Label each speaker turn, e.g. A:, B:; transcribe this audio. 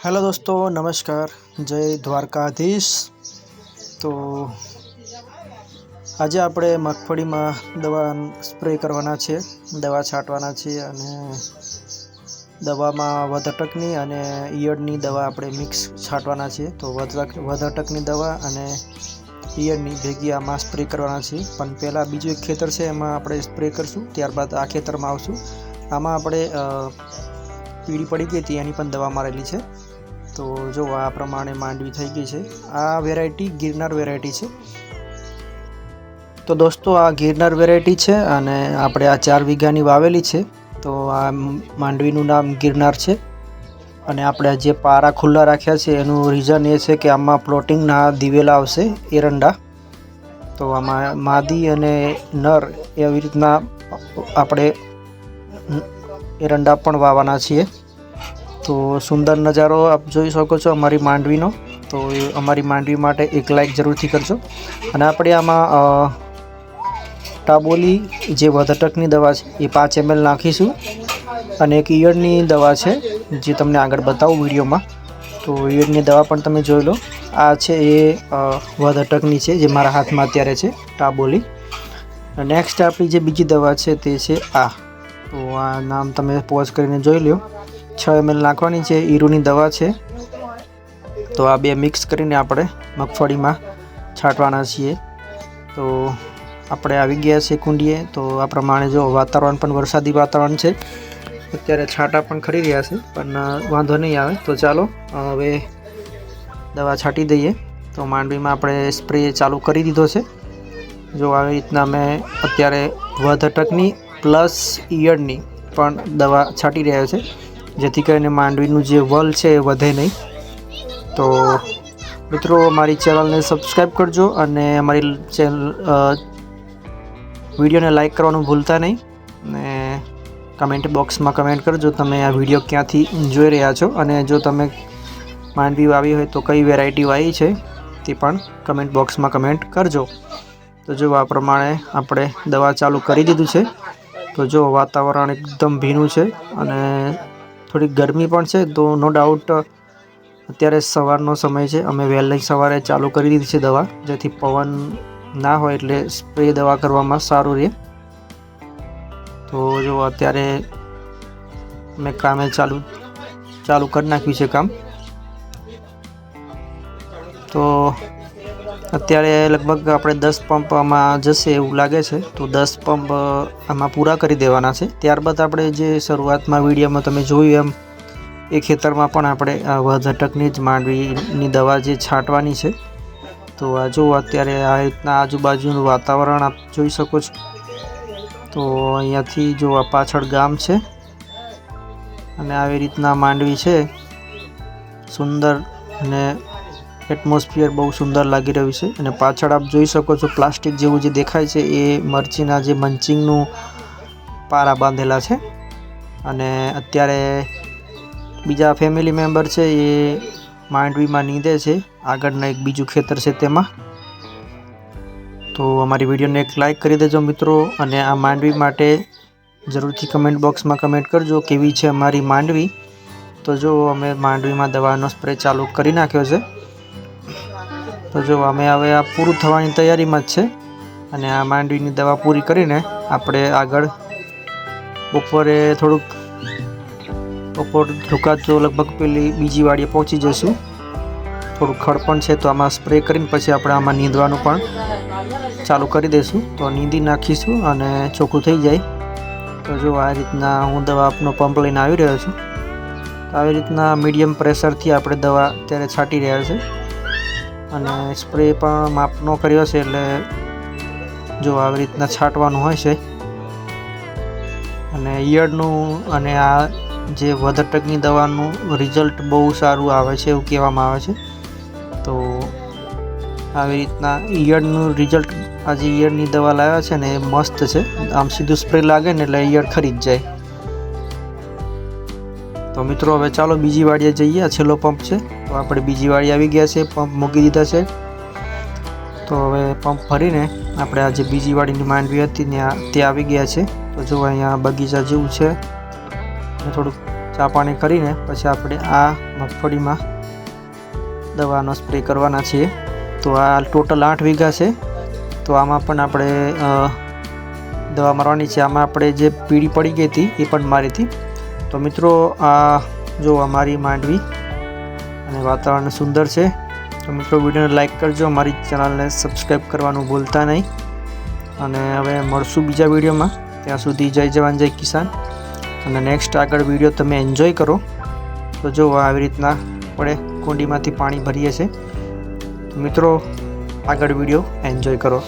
A: Hello દોસ્તો, નમસ્કાર. જય દ્વારકાધીશ. તો આજે આપણે મગફળીમાં દવા સ્પ્રે કરવાના છે, દવા છાંટવાના છે અને દવામાં વધટકની અને ઈયળની દવા આપણે મિક્સ છાંટવાના છે. તો વધટક વધટકની દવા અને ઈયળની ભેગી આમાં સ્પ્રે કરવાના છે. પણ પહેલાં બીજું એક ખેતર છે, એમાં આપણે સ્પ્રે કરશું, ત્યારબાદ આ ખેતરમાં આવશું. આમાં આપણે પીળી પડી ગઈ હતી, એની પણ દવા મારેલી છે. તો જો આ પ્રમાણે માંડવી થઈ ગઈ છે. આ વેરાયટી ગિરનાર વેરાયટી છે. તો દોસ્તો, આ ગિરનાર વેરાયટી છે અને આપણે આ ચાર વીઘાની વાવેલી છે. તો આ માંડવીનું નામ ગિરનાર છે. અને આપણે જે પારા ખુલ્લા રાખ્યા છે, એનું રીઝન એ છે કે આમાં પ્લોટિંગના દિવેલા આવશે, એરંડા. તો આમાં માદી અને નર એવી રીતના આપણે એરંડા પણ વાવવાના છીએ. તો સુંદર નજારો આપ જોઈ શકો છો અમારી માંડવીનો. તો અમારી માંડવી માટે એક લાઇક જરૂરથી કરજો. અને આપણે આમાં ટાબોલી જે વધટકની દવા છે એ પાંચ એમએલ નાખીશું. અને એક ઈયળની દવા છે જે તમને આગળ બતાવું વિડીયોમાં. તો ઈયળની દવા પણ તમે જોઈ લો. આ છે એ વધટકની છે જે મારા હાથમાં અત્યારે છે, ટાબોલી. નેક્સ્ટ આપણી જે બીજી દવા છે તે છે આ. તો આ નામ તમે પોઝ કરીને જોઈ લો છ એમએલ નાખવાની છે, ઈરુની દવા છે. તો આ બે મિક્સ કરીને આપણે મગફળીમાં છાંટવાના છીએ. તો આપણે આવી ગયા છે કુંડીએ. તો આ પ્રમાણે જો વાતાવરણ પણ વરસાદી વાતાવરણ છે. અત્યારે છાંટા પણ ખરી રહ્યા છે, પણ વાંધો નહીં આવે. તો ચાલો હવે દવા છાંટી દઈએ. તો માંડવીમાં આપણે સ્પ્રે ચાલુ કરી દીધો છે. જો આવી રીતના મેં અત્યારે વધટકની પ્લસ ઈયળની પણ દવા છાંટી રહ્યા છે. જેથી કરીને માંડવીનું જે વલ છે એ વધે નહીં. તો મિત્રો મારી ચેનલને સબસ્ક્રાઈબ કરજો અને અમારી ચેનલ વિડીયોને લાઈક કરવાનું ભૂલતા નહીં. ને કમેન્ટ બોક્સમાં કમેન્ટ કરજો તમે આ વીડિયો ક્યાંથી જોઈ રહ્યા છો અને જો તમે માંડવી વાવી હોય તો કઈ વેરાયટી વાવી છે તે પણ કમેન્ટ બોક્સમાં કમેન્ટ કરજો. તો જો આ પ્રમાણે આપણે દવા ચાલુ કરી દીધું છે. તો જો વાતાવરણ એકદમ ભીનું છે અને થોડીક ગરમી પણ છે, તો નો ડાઉટ અત્યારે સવારનો સમય છે. અમે વહેલી સવારે ચાલુ કરી દીધી છે દવા, જેથી પવન ના હોય એટલે સ્પ્રે દવા કરવામાં સારું રહે. તો જો અત્યારે મેં કામે ચાલુ ચાલુ કરી નાખ્યું છે કામ. તો અત્યારે લગભગ આપણે દસ પંપ આમાં જશે એવું લાગે છે. તો દસ પંપ આમાં પૂરા કરી દેવાના છે. ત્યારબાદ આપણે જે શરૂઆતમાં વિડીયોમાં તમે જોયું એમ, એ ખેતરમાં પણ આપણે વધટકની જ માંડવીની દવા જે છાંટવાની છે. તો આ જો અત્યારે આ રીતના આજુબાજુનું વાતાવરણ આપ જોઈ શકો છો. તો અહીંયાથી જો આ પાછળ ગામ છે. અને આવી રીતના માંડવી છે. સુંદર અને એટમોસ્ફિયર બહુ સુંદર લાગી રહ્યું છે. અને પાછળ આપ જોઈ શકો છો પ્લાસ્ટિક જેવું જે દેખાય છે એ મરચીના જે મંચિંગનું પારા બાંધેલા છે. અને અત્યારે બીજા ફેમિલી મેમ્બર છે એ માંડવીમાં નીંદે છે. આગળના એક બીજું ખેતર છે તેમાં. તો અમારી વિડીયોને એક લાઈક કરી દેજો મિત્રો અને આ માંડવી માટે જરૂરથી કમેન્ટ બોક્સમાં કમેન્ટ કરજો કેવી છે અમારી માંડવી. તો જો અમે માંડવીમાં દવાનો સ્પ્રે ચાલુ કરી નાખ્યો છે. તો જો અમે હવે આ પૂરું થવાની તૈયારીમાં જ છે અને આ માંડવીની દવા પૂરી કરીને આપણે આગળ બપોરે થોડુંક બપોર ઢુકાતો લગભગ પેલી બીજી વાડીએ પહોંચી જઈશું. થોડું ખડ પણ છે તો આમાં સ્પ્રે કરીને પછી આપણે આમાં નીંદવાનું પણ ચાલુ કરી દઈશું. તો નીંદી નાખીશું અને ચોખ્ખું થઈ જાય. તો જો આ રીતના હું દવા આપનો પંપ લઈને આવી રહ્યો છું. તો આવી રીતના મીડિયમ પ્રેશરથી આપણે દવા અત્યારે છાંટી રહ્યા છે. અને સ્પ્રે પણ માપનો કર્યો છે એટલે જો આવી રીતના છાંટવાનું હોય છે. અને ઈયળનું અને આ જે વધટકની દવાનું રિઝલ્ટ બહુ સારું આવે છે એવું કહેવામાં આવે છે. તો આવી રીતના ઈયળનું રિઝલ્ટ આજે ઈયળની દવા લાવ્યા છે ને એ મસ્ત છે. આમ સીધું સ્પ્રે લાગે ને એટલે ઈયળ ખરી જ જાય. તો મિત્રો, હવે ચાલો બીજી વાડીએ જઈએ. આ છેલ્લો પંપ છે. તો આપણે બીજી વાડી આવી ગયા છે પંપ મૂકી દીધા છે. તો હવે પંપ ભરીને આપણે આ જે બીજી વાડીની માંડવી હતી ત્યાં તે આવી ગયા છે. તો જો અહીંયા બગીચા જેવું છે. થોડુંક ચા પાણી કરીને પછી આપણે આ મગફળીમાં દવાનો સ્પ્રે કરવાના છીએ. તો આ ટોટલ આઠ વીઘા છે. તો આમાં પણ આપણે દવા મારવાની છે. આમાં આપણે જે પીળી પડી ગઈ હતી એ પણ મારી હતી. તો મિત્રો, આ જો અમારી માંડવી અને વાતાવરણ સુંદર છે, તો મિત્રો વિડીયોને લાઈક કરજો, અમારી ચેનલને સબસ્ક્રાઈબ કરવાનું ભૂલતા નહીં. અને હવે મળશું બીજા વિડીયોમાં. ત્યાં સુધી જય જવાન, જય કિસાન. અને નેક્સ્ટ આગળ વીડિયો તમે એન્જોય કરો. તો જો આવી રીતના આપણે કુંડીમાંથી પાણી ભરીએ છીએ મિત્રો, આગળ વીડિયો એન્જોય કરો.